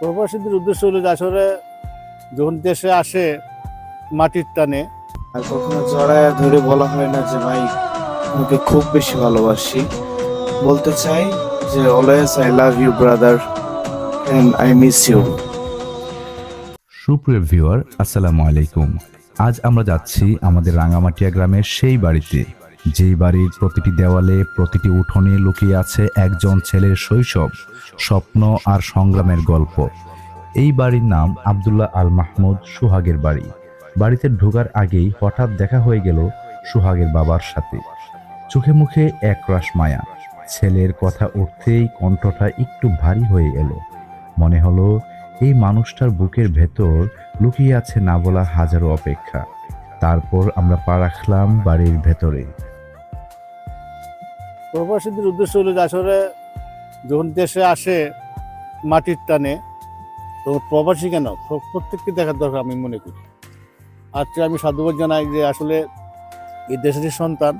প্রবাসীদের উদ্দেশ্য হলো যে আসলে যখন দেশে আসে মাটির টানে আর কখনো জড়ায় ধরে বলা হয় না যে ভাই তোমাকে খুব বেশি ভালোবাসি। বলতে চাই যে always I love you brother and I miss you. সুপ্রিয় ভিউয়ার আসসালামু আলাইকুম। আজ আমরা যাচ্ছি আমাদের রাঙামাটিয়া গ্রামের সেই বাড়িতে। যেই বাড়ির প্রতিটি দেওয়ালে প্রতিটি উঠোনে লুকিয়ে আছে একজন ছেলের শৈশব, স্বপ্ন আর সংগ্রামের গল্প। এই বাড়ির নাম আব্দুল্লাহ আল মাহমুদ সুহাগের বাড়ি। বাড়িতে ঢোকার আগেই হঠাৎ দেখা হয়ে গেল সুহাগের বাবার সাথে। চোখে মুখে একরাশ মায়া। ছেলের কথা উঠতেই কণ্ঠটা একটু ভারী হয়ে এলো। মনে হলো এই মানুষটার বুকের ভেতর লুকিয়ে আছে না বলা হাজারো অপেক্ষা। তারপর আমরা পা রাখলাম বাড়ির ভেতরে। প্রবাসীদের উদ্দেশ্য হলো যে আসলে যখন দেশে আসে মাটির টানে তো প্রবাসী কেন? প্র- প্রত্যেককে দেখার দরকার আমি মনে করি। আজকে আমি সাধুবাদ জানাই যে আসলে এই দেশেরই সন্তান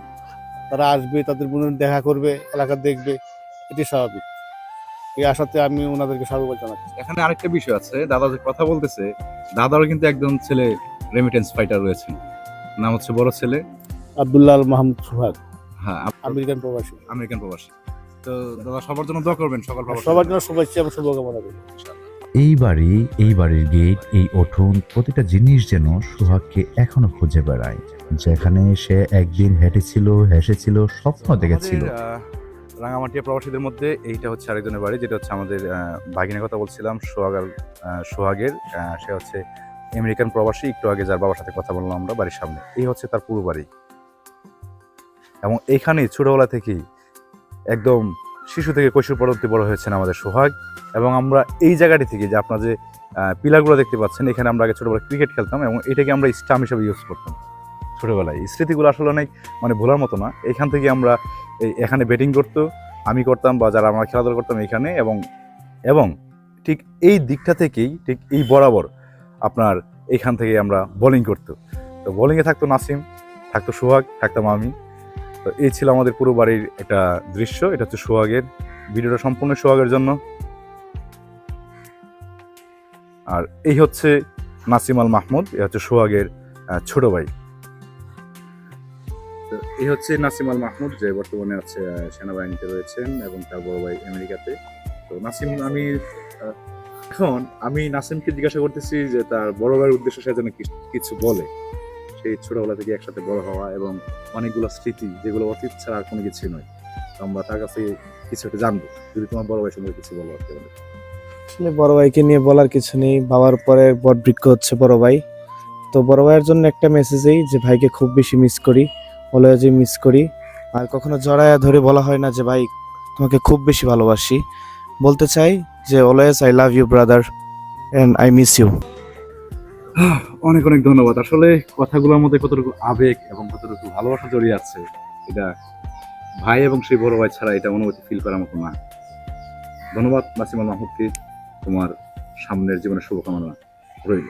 তারা আসবে তাদের বোনের দেখা করবে এলাকা দেখবে এটি স্বাভাবিক। এই আশাতে আমি ওনাদেরকে সাধুবাদ জানাচ্ছি। এখানে আরেকটা বিষয় আছে দাদা যে কথা বলতেছে দাদারও কিন্তু একজন ছেলে রেমিটেন্স ফাইটার রয়েছেন। নাম হচ্ছে বড় ছেলে। আবদুল্লাহ আল মাহমুদ সুহাগ। হ্যাঁ আমেরিকান প্রবাসী। আমেরিকান প্রবাসী। তো দাদা সবার জন্য দোয়া করবেন সকল প্রবাসী সবার জন্য শুভেচ্ছা এবং শুভকামনা করি। এই বাড়ি এই বাড়ির গেট এই উঠোন প্রতিটা জিনিস যেন সোহাগকে এখনও খুঁজে বেড়ায়। যেখানে সে একদিন হেঁটেছিল হেসেছিল স্বপ্ন দেখেছিল। রাঙামাটিয়া প্রবাসীদের মধ্যে এইটা হচ্ছে আরেকজনের বাড়ি যেটা হচ্ছে আমাদের আহ, ভাগিনের কথা বলছিলাম সোহাগার সোহাগের সে হচ্ছে আমেরিকান প্রবাসী একটু আগে যার বাবার সাথে কথা বললাম আমরা বাড়ির সামনে। এই হচ্ছে তার পুরো বাড়ি। এবং এইখানেই ছোটোবেলা থেকেই একদম শিশু থেকে কৈশোর পরবর্তী বড় হয়েছেন আমাদের সোহাগ। এবং আমরা এই জায়গাটি থেকে যে আপনার যে পিলারগুলো দেখতে পাচ্ছেন, এখানে আমরা আগে ছোটবেলায় ক্রিকেট খেলতাম এবং এটাকে আমরা স্টাম হিসেবে ইউজ করতাম ছোটোবেলায়। এই স্মৃতিগুলো আসলে অনেক মানে ভোলার মতো না। এখান থেকে আমরা এই এখানে ব্যাটিং করতো, আমি করতাম বা যারা আমরা খেলাধুলা করতাম এখানে এবং এবং ঠিক এই দিকটা থেকেই ঠিক এই বরাবর আপনার এইখান থেকে আমরা বোলিং করতো। তো বোলিংয়ে থাকতো নাসিম, থাকতো সোহাগ, থাকতাম আমি। তো এই ছিল আমাদের পুরো বাড়ির একটা দৃশ্য, এটা হচ্ছে সোহাগের। ভিডিওটা সম্পূর্ণ সোহাগের জন্য। আর এই হচ্ছে নাসিম আল মাহমুদ, এ হচ্ছে সোহাগের ছোট ভাই। এই হচ্ছে নাসিমাল মাহমুদ, যে বর্তমানে আছে সেনাবাহিনীতে রয়েছেন এবং তার বড় ভাই আমেরিকাতে। তো নাসিম, আমি এখন আমি নাসিমকে জিজ্ঞাসা করতেছি যে তার বড় ভাইয়ের উদ্দেশ্যে সে যেন কিছু বলে। সেই ছোটবেলা থেকে একসাথে বড় হওয়া এবং অনেকগুলো স্মৃতি যেগুলো অতীত ছাড়া আর কোনো কিছুই নয়। আমরা তার কাছে কিছু একটা জানব। যদি তোমার বড় ভাই সম্পর্কে কিছু বলো। আসলে বড় ভাইকে নিয়ে বলার কিছু নেই। বাবার পরে বট বৃক্ষ হচ্ছে বড় ভাই। তো বড় ভাইয়ের জন্য একটা মেসেজেই যে, ভাইকে খুব বেশি মিস করি। অলওয়েজই মিস করি। আর কখনো জড়ায় ধরে বলা হয় না যে, ভাই, তোমাকে খুব বেশি ভালোবাসি। বলতে চাই যে always I love you brother and I miss you অনেক অনেক ধন্যবাদ। আসলে কথাগুলোর মধ্যে কতটুকু আবেগ এবং কতটুকু ভালোবাসা জড়িয়ে আছে, এটা ভাই এবং সেই বড় ভাই ছাড়া এটা অনুভূতি ফিল করার মতো না। ধন্যবাদ নাসিমা মাহমুদকে তোমার সামনের জীবনের শুভকামনা রইল।